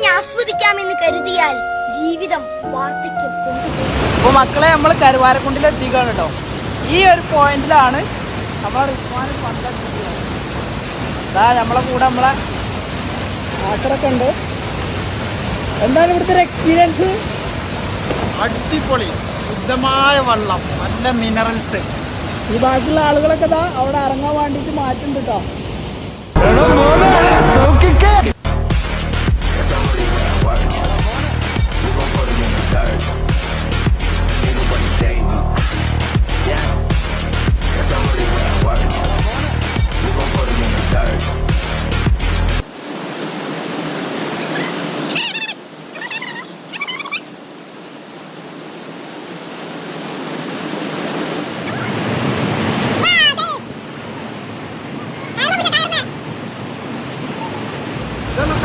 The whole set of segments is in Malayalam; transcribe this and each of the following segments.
കഴിഞ്ഞ് ആസ്വദിക്കാമെന്ന് കരുതിയാൽ ജീവിതം വാർദ്ധക്യം അപ്പോൾ മക്കളെ നമ്മൾ കരുവാരക്കുണ്ടിൽ എത്തിക്കാണ് കേട്ടോ. ഈ ഒരു പോയിന്റിലാണ് നമ്മളെ റിസ്വാൻ അതാ നമ്മളെ കൂടെ നമ്മളെ ആക്കറൊക്കെ ഉണ്ട്. എന്താണ് ഇവിടുത്തെ ഒരു എക്സ്പീരിയൻസ് അടിപൊളി. ശുദ്ധമായ വെള്ളം. നല്ല മിനറൽസ് ഈ ബാക്കിയുള്ള ആളുകളൊക്കെ അവിടെ ഇറങ്ങാൻ വേണ്ടിയിട്ട് മാറ്റുണ്ട് കേട്ടോ.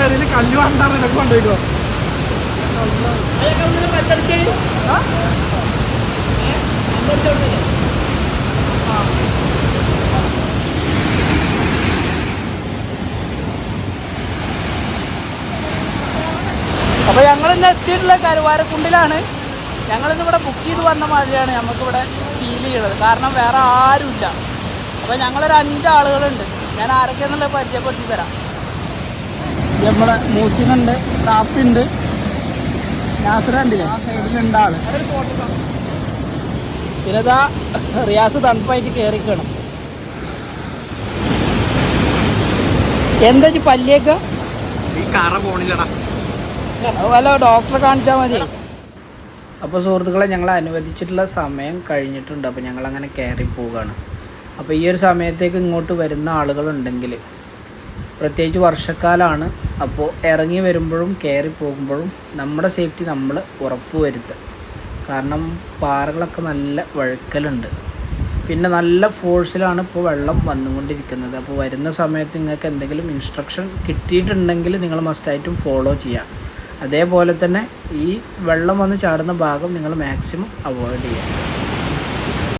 പെരയിൽ കല്ല് ഇതൊക്കെ കൊണ്ടുപോയിക്കോ? അപ്പൊ ഞങ്ങൾ ഇന്ന് എത്തിയിട്ടുള്ള കരുവാരക്കുണ്ടിലാണ്. ഞങ്ങളിന്ന് ഇവിടെ ബുക്ക് ചെയ്ത് വന്ന മാതിരിയാണ് നമുക്കിവിടെ ഫീൽ ചെയ്യണത്. കാരണം വേറെ ആരുമില്ല. അപ്പൊ ഞങ്ങളൊരു അഞ്ചാളുകളുണ്ട്. ഞാൻ ആരൊക്കെയാന്നുള്ളത് പരിചയപ്പെടുത്തി തരാം നമ്മളെ മൂസിനുണ്ട് സാഫിണ്ട്. നാസർ ഉണ്ടല്ലേ ആ സൈഡിലുണ്ട് ആൾ. പിന്നെ ഇതാ റിയാസ് തണുപ്പായിട്ട് കയറിക്കണം എന്താ പല്ലിയൊക്കെ? വല്ല ഡോക്ടറെ കാണിച്ചാൽ മതി. അപ്പോൾ സുഹൃത്തുക്കളെ ഞങ്ങൾ അനുവദിച്ചിട്ടുള്ള സമയം കഴിഞ്ഞിട്ടുണ്ട്. അപ്പോൾ ഞങ്ങൾ അങ്ങനെ കയറി പോവുകയാണ് അപ്പോൾ ഈ ഒരു സമയത്തേക്ക് ഇങ്ങോട്ട് വരുന്ന ആളുകളുണ്ടെങ്കിൽ പ്രത്യേകിച്ച് വർഷക്കാലമാണ് അപ്പോൾ ഇറങ്ങി വരുമ്പോഴും കയറി പോകുമ്പോഴും നമ്മുടെ സേഫ്റ്റി നമ്മൾ ഉറപ്പ് വരുത്തുക. കാരണം പാറകളൊക്കെ നല്ല വഴുക്കലുണ്ട്. പിന്നെ നല്ല ഫോഴ്സിലാണ് ഇപ്പോൾ വെള്ളം വന്നുകൊണ്ടിരിക്കുന്നത്. അപ്പോൾ വരുന്ന സമയത്ത് നിങ്ങൾക്ക് എന്തെങ്കിലും ഇൻസ്ട്രക്ഷൻ കിട്ടിയിട്ടുണ്ടെങ്കിൽ നിങ്ങൾ മസ്റ്റായിട്ടും ഫോളോ ചെയ്യുക. അതേപോലെ തന്നെ ഈ വെള്ളം വന്ന് ചാടുന്ന ഭാഗം നിങ്ങൾ മാക്സിമം അവോയ്ഡ് ചെയ്യുക.